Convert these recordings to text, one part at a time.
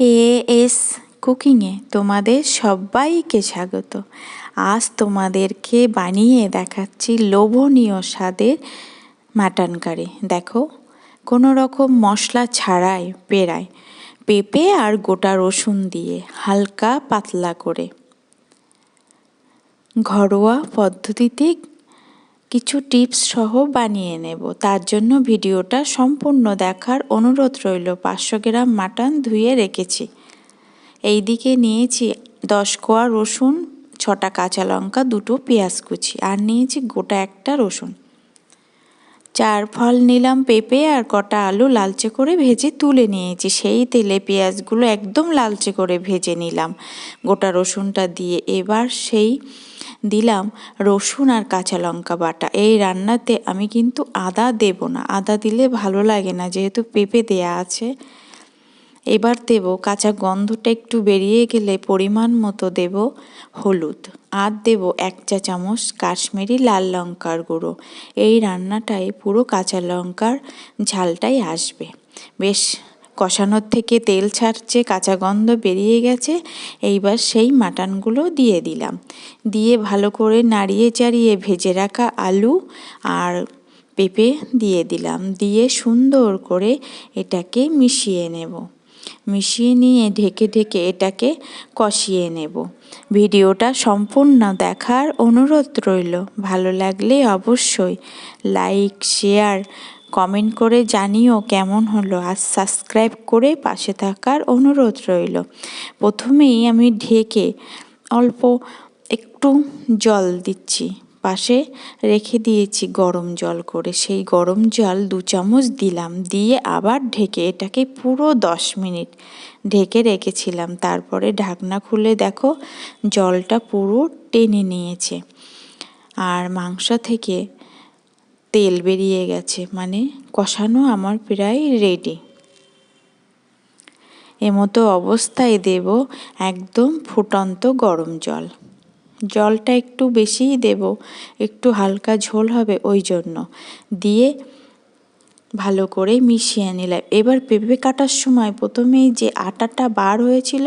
A S কুকিংয়ে তোমাদের সবাইকে স্বাগত। আজ তোমাদেরকে বানিয়ে দেখাচ্ছি লোভনীয় স্বাদের মাটন কারি। দেখো কোনো রকম মশলা ছাড়াই পেরায়। পেঁপে আর গোটা রসুন দিয়ে হালকা পাতলা করে। ঘরোয়া পদ্ধতিতে কিছু টিপস সহ বানিয়ে নেব। তার জন্য ভিডিওটা সম্পূর্ণ দেখার অনুরোধ রইল। পাঁচশো গ্রাম মাটন ধুয়ে রেখেছি। এই দিকে নিয়েছি দশ কোয়া রসুন, ছটা কাঁচা লঙ্কা, দুটো পেঁয়াজ কুচি আর নিয়েছি গোটা একটা রসুন। চার ফল নিলাম পেঁপে আর কটা আলু লালচে করে ভেজে তুলে নিয়েছি। সেই তেলে পেঁয়াজগুলো একদম লালচে করে ভেজে নিলাম। গোটা রসুনটা দিয়ে এবার সেই দিলাম রসুন আর কাঁচা লঙ্কা বাটা। এই রান্নাতে আমি কিন্তু আদা দেব না। আদা দিলে ভালো লাগে না, যেহেতু পেঁপে দেয়া আছে। এবার দেব কাঁচা গন্ধটা একটু বেরিয়ে গেলে পরিমাণ মতো দেব হলুদ। আর দেব এক চা চামচ কাশ্মীরি লাল লঙ্কার গুঁড়ো। এই রান্নাটায় পুরো কাঁচা লঙ্কার ঝালটাই আসবে। বেশ কষানোর থেকে তেল ছাড়ছে কাঁচা গন্ধ বেরিয়ে গেছে, এইবার সেই মাটনগুলো দিয়ে দিলাম। দিয়ে ভালো করে নাড়িয়ে চাড়িয়ে ভেজে রাখা আলু আর পেঁপে দিয়ে দিলাম। দিয়ে সুন্দর করে এটাকে মিশিয়ে নেব। মিশিয়ে নিয়ে ঢেকে ঢেকে এটাকে কষিয়ে নেব। ভিডিওটা সম্পূর্ণ দেখার অনুরোধ রইল। ভালো লাগলে অবশ্যই লাইক, শেয়ার কমেন্ট করে জানিও কেমন হলো আর সাবস্ক্রাইব করে পাশে থাকার অনুরোধ রইল। প্রথমেই আমি ঢেকে অল্প একটু জল দিচ্ছি। পাশে রেখে দিয়েছি গরম জল করে। সেই গরম জল দু চামচ দিলাম। দিয়ে আবার ঢেকে এটাকে পুরো দশ মিনিট ঢেকে রেখেছিলাম। তারপরে ঢাকনা খুলে দেখো জলটা পুরো টেনে নিয়েছে। আর মাংস থেকে তেল বেরিয়ে গেছে মানে কষানো আমার প্রায় রেডি এমতো অবস্থায় দেব একদম ফুটন্ত গরম জল। জলটা একটু বেশিই দেব, একটু হালকা ঝোল হবে ওই জন্য। দিয়ে ভালো করে মিশিয়ে নিলাম। এবার পেঁপে কাটার সময় প্রথমেই যে আটাটা বার হয়েছিল,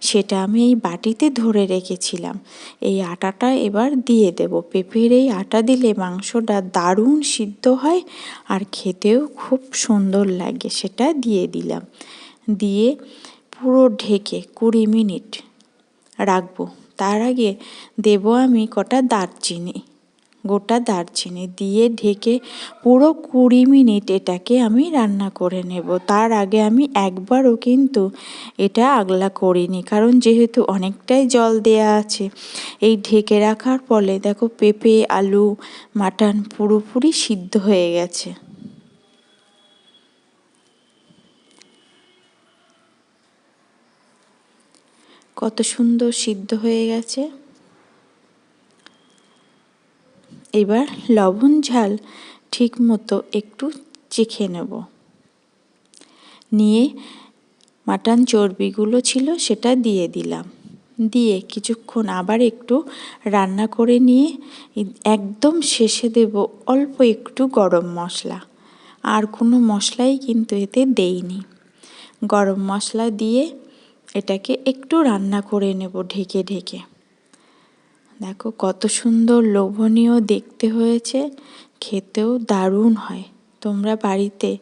সেটা আমি এই বাটিতে ধরে রেখেছিলাম। এই আটাটা এবার দিয়ে দেব। পেঁপের এই আটা দিলে মাংসটা দারুণ সিদ্ধ হয় আর খেতেও খুব সুন্দর লাগে, সেটা দিয়ে দিলাম। দিয়ে পুরো ঢেকে কুড়ি মিনিট রাখব। তার আগে দেব আমি কটা দারচিনি। গোটা দারচিনি দিয়ে ঢেকে পুরো কুড়ি মিনিট এটাকে আমি রান্না করে নেব। তার আগে আমি একবারও কিন্তু এটা আগলা করিনি, কারণ যেহেতু অনেকটাই জল দেয়া আছে। এই ঢেকে রাখার ফলে দেখো পেঁপে, আলু, মাটন পুরোপুরি সিদ্ধ হয়ে গেছে। কত সুন্দর সিদ্ধ হয়ে গেছে। এবার লবণ ঝাল ঠিক মতো একটু চেখে নেব। নিয়ে মাটন চর্বিগুলো ছিল সেটা দিয়ে দিলাম। দিয়ে কিছুক্ষণ আবার একটু রান্না করে নিয়ে একদম শেষে দেব অল্প একটু গরম মশলা। আর কোনো মশলাই কিন্তু এতে দেইনি। গরম মশলা দিয়ে এটাকে একটু রান্না করে নেব ঢেকে ঢেকে। দেখো কত সুন্দর লোভনীয় দেখতে হয়েছে, খেতেও দারুণ হয়। তোমরা বাড়িতে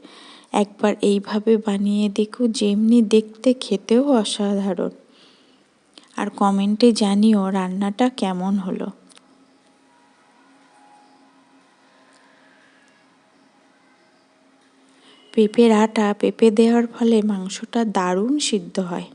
একবার এইভাবে বানিয়ে দেখো, যেমনি দেখতে খেতেও অসাধারণ। আর কমেন্টে জানিও রান্নাটা কেমন হলো। পেঁপের আটা পেঁপে দেওয়ার ফলে মাংসটা দারুণ সিদ্ধ হয়।